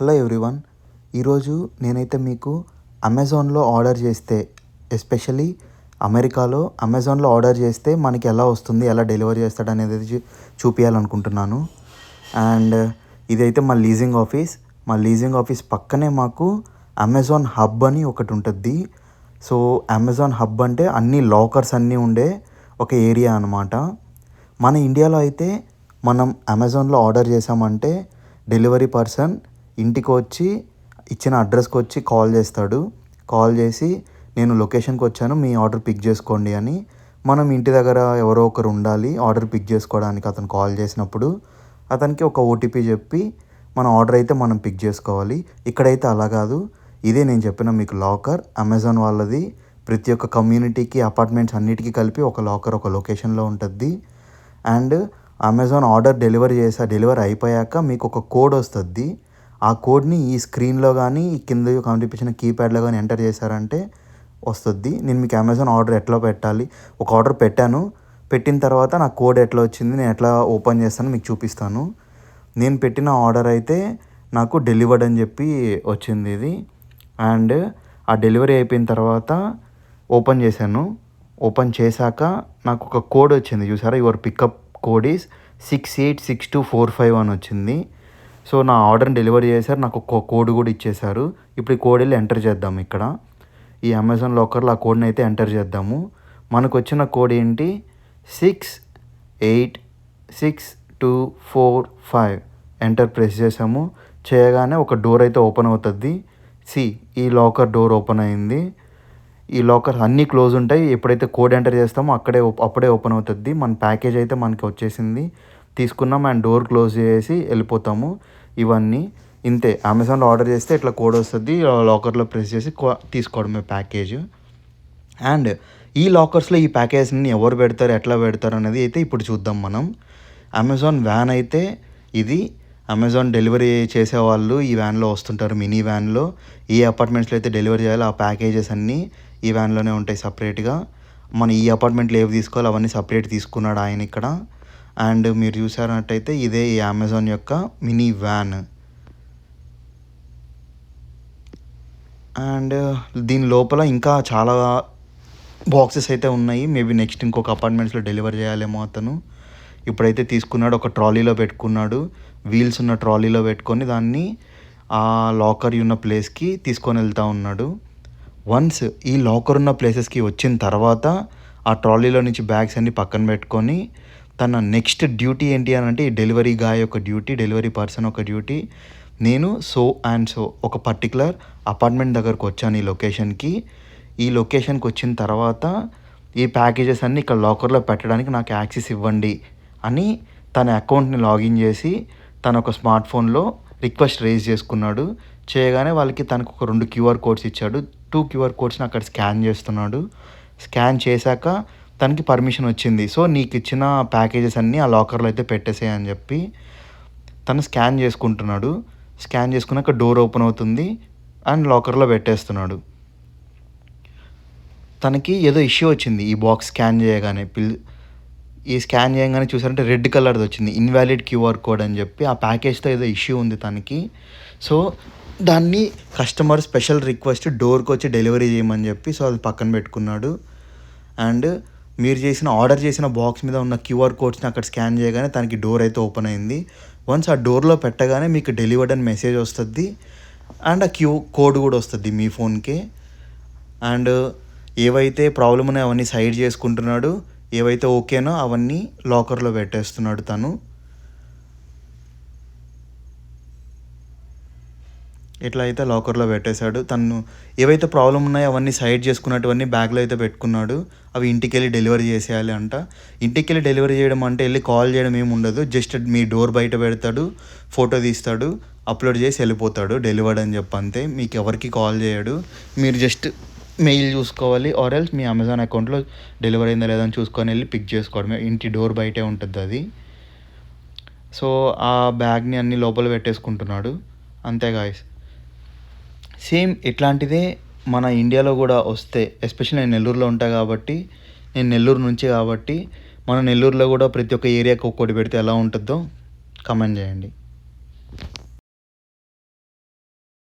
Hello everyone ఈరోజు నేనైతే మీకు అమెజాన్లో ఆర్డర్ చేస్తే ఎస్పెషలీ అమెరికాలో అమెజాన్లో ఆర్డర్ చేస్తే మనకి ఎలా వస్తుంది ఎలా డెలివరీ చేస్తాడు అనేది చూ- చూపించాలనుకుంటున్నాను అండ్ ఇదైతే మా లీజింగ్ ఆఫీస్ మా లీజింగ్ ఆఫీస్ పక్కనే మాకు అమెజాన్ హబ్ అని ఒకటి ఉంటుంది సో అమెజాన్ హబ్ అంటే అన్ని లాకర్స్ అన్నీ ఉండే ఒక ఏరియా అనమాట మన ఇండియాలో అయితే మనం అమెజాన్లో ఆర్డర్ చేసామంటే డెలివరీ పర్సన్ ఇంటికి వచ్చి ఇచ్చిన అడ్రస్కి వచ్చి కాల్ చేస్తాడు. కాల్ చేసి నేను లొకేషన్కి వచ్చాను మీ ఆర్డర్ పిక్ చేసుకోండి అని. మనం ఇంటి దగ్గర ఎవరో ఒకరు ఉండాలి ఆర్డర్ పిక్ చేసుకోవడానికి అతను కాల్ చేసినప్పుడు అతనికి ఒక ఓటీపీ చెప్పి మన ఆర్డర్ అయితే మనం పిక్ చేసుకోవాలి. ఇక్కడైతే అలా కాదు. ఇదే నేను చెప్పిన మీకు లాకర్. అమెజాన్ వాళ్ళది. ప్రతి ఒక్క కమ్యూనిటీకి అపార్ట్మెంట్స్ అన్నిటికీ కలిపి ఒక లాకర్ ఒక లొకేషన్లో ఉంటుంది అండ్ అమెజాన్ ఆర్డర్ డెలివరీ చేసా డెలివరీ అయిపోయాక మీకు ఒక కోడ్ వస్తుంది ఆ కోడ్ని ఈ స్క్రీన్లో కానీ ఈ కింద కనిపించిన కీప్యాడ్లో కానీ ఎంటర్ చేశారంటే వస్తుంది నేను మీకు అమెజాన్ ఆర్డర్ ఎట్లా పెట్టాలి? ఒక ఆర్డర్ పెట్టాను. పెట్టిన తర్వాత నా కోడ్ ఎట్లా వచ్చింది నేను ఎట్లా ఓపెన్ చేస్తాను మీకు చూపిస్తాను. నేను పెట్టిన ఆర్డర్ అయితే నాకు డెలివర్డ్ అని చెప్పి వచ్చింది ఇది. అండ్ ఆ డెలివరీ అయిపోయిన తర్వాత ఓపెన్ చేశాను. ఓపెన్ చేశాక నాకు ఒక కోడ్ వచ్చింది. చూసారా? Your pickup code is six eight six two four five అని వచ్చింది. సో నా ఆర్డర్ని డెలివరీ చేశారు నాకు ఒక కోడ్ కూడా ఇచ్చేశారు. ఇప్పుడు ఈ కోడ్ వెళ్ళి ఎంటర్ చేద్దాం ఇక్కడ. ఈ అమెజాన్ లాకర్లో ఆ కోడ్ని అయితే ఎంటర్ చేద్దాము. మనకు వచ్చిన కోడ్ ఏంటి? Six eight six two four five enter press చేసాము చేయగానే ఒక డోర్ అయితే ఓపెన్ అవుతుంది. సి ఈ లాకర్ డోర్ ఓపెన్ అయింది. ఈ లాకర్ అన్నీ క్లోజ్ ఉంటాయి. ఎప్పుడైతే కోడ్ ఎంటర్ చేస్తామో అక్కడే అప్పుడే ఓపెన్ అవుతుంది. మన ప్యాకేజ్ అయితే మనకి వచ్చేసింది. తీసుకున్నాం అండ్ డోర్ క్లోజ్ చేసి వెళ్ళిపోతాము. ఇవన్నీ ఇంతే. అమెజాన్లో ఆర్డర్ చేస్తే ఇట్లా కోడ్ వస్తుంది. లాకర్లో ప్రెస్ చేసి కో- తీసుకోవడమే ప్యాకేజ్. అండ్ ఈ లాకర్స్లో ఈ ప్యాకేజ్ని ఎవరు పెడతారు ఎట్లా పెడతారు అనేది అయితే ఇప్పుడు చూద్దాం మనం. అమెజాన్ వ్యాన్ అయితే ఇది అమెజాన్ డెలివరీ చేసే వాళ్ళు ఈ వ్యాన్లో వస్తుంటారు మినీ వ్యాన్లో ఏ అపార్ట్మెంట్స్లో అయితే డెలివరీ చేయాలో. ఆ ప్యాకేజెస్ అన్నీ ఈ వ్యాన్లోనే ఉంటాయి సపరేట్గా మన ఈ అపార్ట్మెంట్లో ఏవి తీసుకోవాలో అవన్నీ సపరేట్ తీసుకున్నాడు ఆయన ఇక్కడ. అండ్ మీరు చూసారన్నట్టయితే ఇదే ఈ అమెజాన్ యొక్క మినీ వ్యాన్. అండ్ దీని లోపల ఇంకా చాలా బాక్సెస్ అయితే ఉన్నాయి. మేబీ నెక్స్ట్ ఇంకొక అపార్ట్మెంట్స్లో డెలివరీ చేయాలేమో అతను. ఇప్పుడైతే తీసుకున్నాడు ఒక ట్రాలీలో పెట్టుకున్నాడు. వీల్స్ ఉన్న ట్రాలీలో పెట్టుకొని దాన్ని ఆ లాకర్ ఉన్న ప్లేస్కి తీసుకొని వెళ్తూ ఉన్నాడు. వన్స్ ఈ లాకర్ ఉన్న ప్లేసెస్కి వచ్చిన తర్వాత ఆ ట్రాలీలో నుంచి బ్యాగ్స్ అన్ని పక్కన పెట్టుకొని తన నెక్స్ట్ డ్యూటీ ఏంటి అని అంటే ఈ డెలివరీ గాయ్ ఒక డ్యూటీ డెలివరీ పర్సన్ ఒక డ్యూటీ. నేను సో అండ్ సో ఒక పర్టికులర్ అపార్ట్మెంట్ దగ్గరకు వచ్చాను ఈ లొకేషన్కి. ఈ లొకేషన్కి వచ్చిన తర్వాత ఈ ప్యాకేజెస్ అన్నీ ఇక్కడ లాకర్లో పెట్టడానికి నాకు యాక్సెస్ ఇవ్వండి అని తన అకౌంట్ని లాగిన్ చేసి తన ఒక స్మార్ట్ ఫోన్లో రిక్వెస్ట్ రేజ్ చేసుకున్నాడు. చేయగానే వాళ్ళకి తనకు ఒక రెండు క్యూఆర్ కోడ్స్ ఇచ్చాడు. టూ క్యూఆర్ కోడ్స్ని అక్కడ స్కాన్ చేస్తున్నాడు. స్కాన్ చేశాక తనకి పర్మిషన్ వచ్చింది. సో నీకు ఇచ్చిన ప్యాకేజెస్ అన్నీ ఆ లాకర్లో అయితే పెట్టేసేయ్ అని చెప్పి తను స్కాన్ చేసుకుంటున్నాడు. స్కాన్ చేసుకున్నాక డోర్ ఓపెన్ అవుతుంది అండ్ లాకర్లో పెట్టేస్తున్నాడు. తనకి ఏదో ఇష్యూ వచ్చింది ఈ బాక్స్ స్కాన్ చేయగానే. పిల్ ఈ స్కాన్ చేయగానే చూసారంటే రెడ్ కలర్ది వచ్చింది. ఇన్వాలిడ్ క్యూఆర్ కోడ్ అని చెప్పి ఆ ప్యాకేజ్తో ఏదో ఇష్యూ ఉంది తనకి. సో దాన్ని కస్టమర్ స్పెషల్ రిక్వెస్ట్ డోర్కి వచ్చి డెలివరీ చేయమని చెప్పి సో అది పక్కన పెట్టుకున్నాడు. అండ్ మీరు చేసిన ఆర్డర్ చేసిన బాక్స్ మీద ఉన్న క్యూఆర్ కోడ్స్ని అక్కడ స్కాన్ చేయగానే తనకి డోర్ అయితే ఓపెన్ అయింది. వన్స్ ఆ డోర్లో పెట్టగానే మీకు డెలివర్డ్ అని మెసేజ్ వస్తుంది. అండ్ ఆ క్యూ కోడ్ కూడా వస్తుంది మీ ఫోన్కి అండ్ ఏవైతే ప్రాబ్లమ్ ఉన్నాయో అవన్నీ సైడ్ చేసుకుంటున్నాడు ఏవైతే ఓకేనో అవన్నీ లాకర్లో పెట్టేస్తున్నాడు తను. ఇట్లా అయితే లాకర్లో పెట్టేశాడు. తను ఏవైతే ప్రాబ్లం ఉన్నాయో అవన్నీ సైడ్ చేసుకున్నటువన్నీ బ్యాగ్లో అయితే పెట్టుకున్నాడు. అవి ఇంటికి వెళ్ళి డెలివరీ చేసేయాలి అంట. ఇంటికి వెళ్ళి డెలివరీ చేయడం అంటే వెళ్ళి కాల్ చేయడం ఏమి ఉండదు. జస్ట్ మీ డోర్ బయట పెడతాడు ఫోటో తీస్తాడు అప్లోడ్ చేసి వెళ్ళిపోతాడు. డెలివర్డ్ అని చెప్పి అంతే. మీకు ఎవరికి కాల్ చేయడు. మీరు జస్ట్ మెయిల్ చూసుకోవాలి. ఆర్ ఎల్స్ మీ అమెజాన్ అకౌంట్లో డెలివరీ అయిందా లేదా అని చూసుకొని వెళ్ళి పిక్ చేసుకోవడమే. ఇంటి డోర్ బయటే ఉంటుంది అది. సో ఆ బ్యాగ్ని అన్ని లోపల పెట్టేసుకుంటున్నాడు. అంతే గాయస్ సేమ్ ఇట్లాంటిదే మన ఇండియాలో కూడా వస్తే ఎస్పెషల్లీ నేను నెల్లూరులో ఉంటా కాబట్టి నేను నెల్లూరు నుంచి కాబట్టి మన నెల్లూరులో కూడా ప్రతి ఒక్క ఏరియాకి ఒక్కోటి పెడితే ఎలా ఉంటుందో కమెంట్ చేయండి.